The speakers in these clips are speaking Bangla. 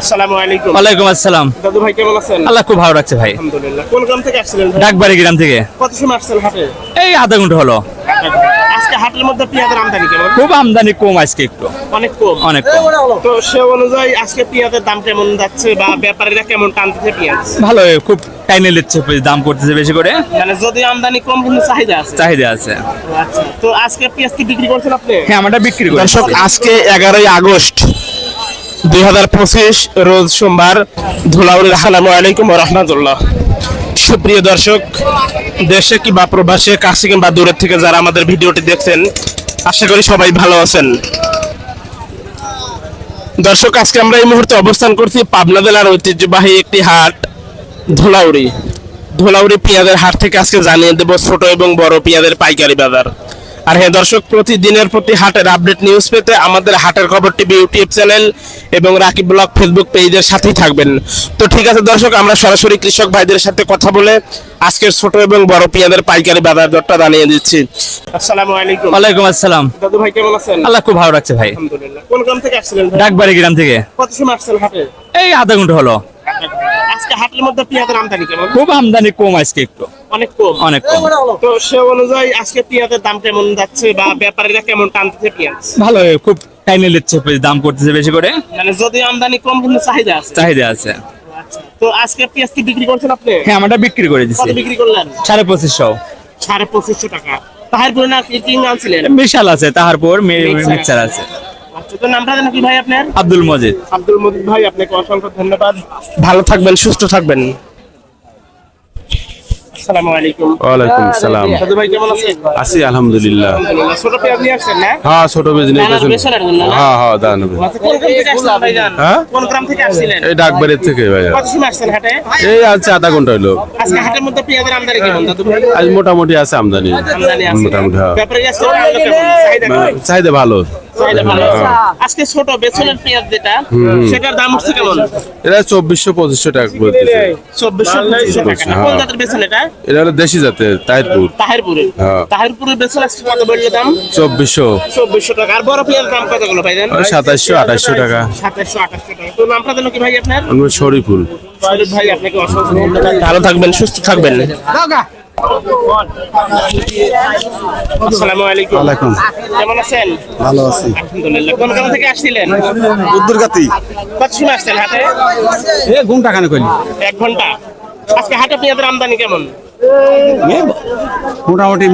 আসসালামু আলাইকুম। ওয়ালাইকুম আসসালাম। দাদু ভাই কেমন আছেন? আল্লাহ খুব ভালো রাখছে ভাই। আলহামদুলিল্লাহ। কোন গ্রাম থেকে আসছিলেন ডাকবাড়ি গ্রাম থেকে। কত সময় আসছেন হাটে? এই আধা ঘণ্টা হলো। আজকে হাটের মধ্যে পেঁয়াজের আমদানি কেমন? খুব আমদানি কম আজকে একটু। অনেক কম। অনেক কম। তো সে অনুযায়ী আজকে পেঁয়াজের দাম কেমন যাচ্ছে বা ব্যাপারীরা কেমন টানতেছে পেঁয়াজ? ভালো খুব টাইনে নিচ্ছে দাম করতেছে বেশি করে। মানে যদি আমদানি কম কিন্তু চাহিদা আছে। চাহিদা আছে। আচ্ছা। তো আজকে পেঁয়াজ কি বিক্রি করছেন আপনি? হ্যাঁ আমরা বিক্রি করি দর্শক আজকে এগারোই আগস্ট পঁচিশ রোজ সোমবার ধুলাউরি আসসালামু আলাইকুম রহমতুল্লাহ। সুপ্রিয় দর্শক, দেশে কিংবা প্রবাসে, কাছে কিংবা দূরের থেকে যারা আমাদের ভিডিওটি দেখছেন, আশা করি সবাই ভালো আছেন। দর্শক, আজকে আমরা এই মুহূর্তে অবস্থান করছি পাবনা জেলার ঐতিহ্যবাহী একটি হাট ধুলাউরি ধুলাউরি পেঁয়াজের হাট থেকে আজকে জানিয়ে দেব ছোট এবং বড় পেঁয়াজের পাইকারি বাজার। আর হ্যাঁ দর্শক প্রতিদিনের প্রতি হাটের আপডেট নিউজ পেতে আমাদের হাটের খবর টিভি ইউটিউব চ্যানেল এবং রাকিব ব্লগ ফেসবুক পেজের সাথেই থাকবেন। তো ঠিক আছে দর্শক আমরা সরাসরি কৃষক ভাইদের সাথে কথা বলে আজকের ছোট এবং বড় পেঁয়াজের পাইকারি বাজার দরটা জানিয়ে দিচ্ছি। আসসালামু আলাইকুম। ওয়ালাইকুম আসসালাম। দাদু ভাই কেমন আছেন? আল্লাহ খুব ভালো রাখছে ভাই। আলহামদুলিল্লাহ। কোন গ্রাম থেকে আসছিলেন ভাই? ডাকবাড়ি গ্রাম থেকে। কত সময় আসছেন হাটে? এই আধা ঘণ্টা হলো। আজকে হাটের মধ্যে পেঁয়াজের আমদানি কেমন? খুব আমদানি কম আজকে একটু। অনেক কম। অনেক কম। তো সে অনুযায়ী আজকে পেঁয়াজের দাম কেমন যাচ্ছে বা ব্যাপারীরা কেমন টানতেছে পেঁয়াজ? ভালো খুব টাইনে নিচ্ছে দাম করতেছে বেশি করে। মানে যদি আমদানি কম কিন্তু চাহিদা আছে। চাহিদা আছে। তো আজকে পেঁয়াজ কি বিক্রি করছেন আপনি? হ্যাঁ আমরা বিক্রি করে দিচ্ছি বিক্রি করলেন? সাড়ে পঁচিশশো। সাড়ে পঁচিশশো টাকা। তাহারপুরে না কিং আনছিলেন? বিশাল আছে তাহারপর Mixer মিক্সার আছে। আচ্ছা তো নামটা জানা কি ভাই আপনার? আব্দুল মজিদ। আব্দুল মজিদ ভাই আপনাকে অসংখ্য ধন্যবাদ। ভালো থাকবেন সুস্থ থাকবেন। আসসালামু আলাইকুম। ওয়ালাইকুম সালাম। দাদু ভাই কেমন আছেন? আছি আলহামদুলিল্লাহ। ছোট পেঁয়াজ নিয়ে আসছেন না? হ্যাঁ ছোট হ্যাঁ হ্যাঁ দান আচ্ছা, কোন গ্রাম থেকে আসছিলেন ভাইজান হ্যাঁ? কোন গ্রাম থেকে আসছিলেন? এই থেকে ভাইয়া। কত সময় আসছেন হাটে? এই আছে আধা ঘণ্টা হলো আজকে হাটের মধ্যে পেঁয়াজের আমদানি কেমন দাদু আজ মোটামুটি আছে আমদানি। আমদানি আছে মোটামুটি হ্যাঁ। ব্যাপারে আজকে চাহিদা ভালো। আজকে ছোট বেসনের পেঁয়াজ যেটা সেটার দাম উঠছে কেমন? এটা চব্বিশশো পঁচিশশো টাকা বলতেছে চব্বিশশো পঁচিশশো টাকা কোন জাতের বেসন এটা? এটা হলো দেশি জাতের তাহিরপুর। তাহিরপুরে হ্যাঁ। তাহিরপুরের বেসন আজকে কত বলল দাম? চব্বিশশো। চব্বিশশো টাকা। আর বড় পেঁয়াজ দাম কতগুলো ভাইজান সাতাশশো আঠাশশো টাকা। সাতাশশো আঠাশশো টাকা। তো নামটা যেন কি ভাই আপনার? শরীফুল। ভাই আপনাকে অসংখ্য ভালো থাকবেন সুস্থ থাকবেন। আসসালামু আলাইকুম। ওয়ালাইকুম। কেমন আছেন? ভালো আছি। আলহামদুলিল্লাহ। কোন গ্রাম থেকে আসছিলেন? উদ্দুরগাতি। কত সময় আসছেন হাটে? এ গুণ টাকা কইলি? এক ঘণ্টা। আজকে হাটে পেঁয়াজের আমদানি কেমন? মোটামুটি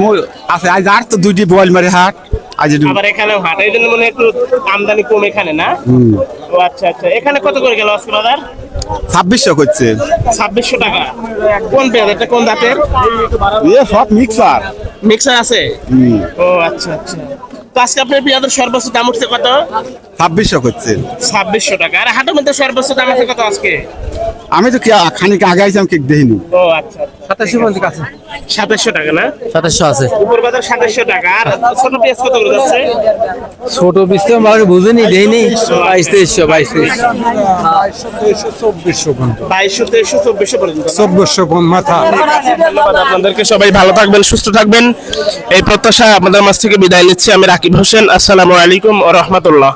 আছে আজ আর তো দুইটি বয়েল মারি হাট। আজ আবার এখানেও হাট। এই জন্য মনে হয় একটু আমদানি কম এখানে না? ও আচ্ছা আচ্ছা। এখানে কত করে গেল আজকে বাজার? ছাব্বিশশো করছে। ছাব্বিশশো টাকা। কোন পেঁয়াজ এটা কোন জাতের? এ সব মিক্সার। মিক্সার আছে? ও আচ্ছা আচ্ছা। তো আজকে আপনার পেঁয়াজের সর্বোচ্চ দাম উঠছে কত? ছাব্বিশশো করছে। ছাব্বিশশো টাকা। আর হাটের মধ্যে সর্বোচ্চ দাম আছে কত আজকে? আমি তো কি খানিক আগে আইছিলাম কেক দেখিনি। ও আচ্ছা সাতাশশো আছে? সাতাশশো টাকা না? সাতাশশো আছে। উপর বাজার সাতাশশো টাকা। আর ছোট পেঁয়াজ কত করে যাচ্ছে? ছোট বীজ তো আমাকে বুঝেনি দেয়নি বাইশ তেইশশো বাইশ তেইশ। বাইশশো তেইশশো চব্বিশশো পর্যন্ত না? চব্বিশশো মাথা? আপনাদেরকে সবাই ভালো থাকবেন সুস্থ থাকবেন। এই প্রত্যাশা আপনাদের মাছ থেকে বিদায় নিচ্ছি। আমি রাকিব হোসেন আসসালামু আলাইকুম ও রহমতুল্লাহ।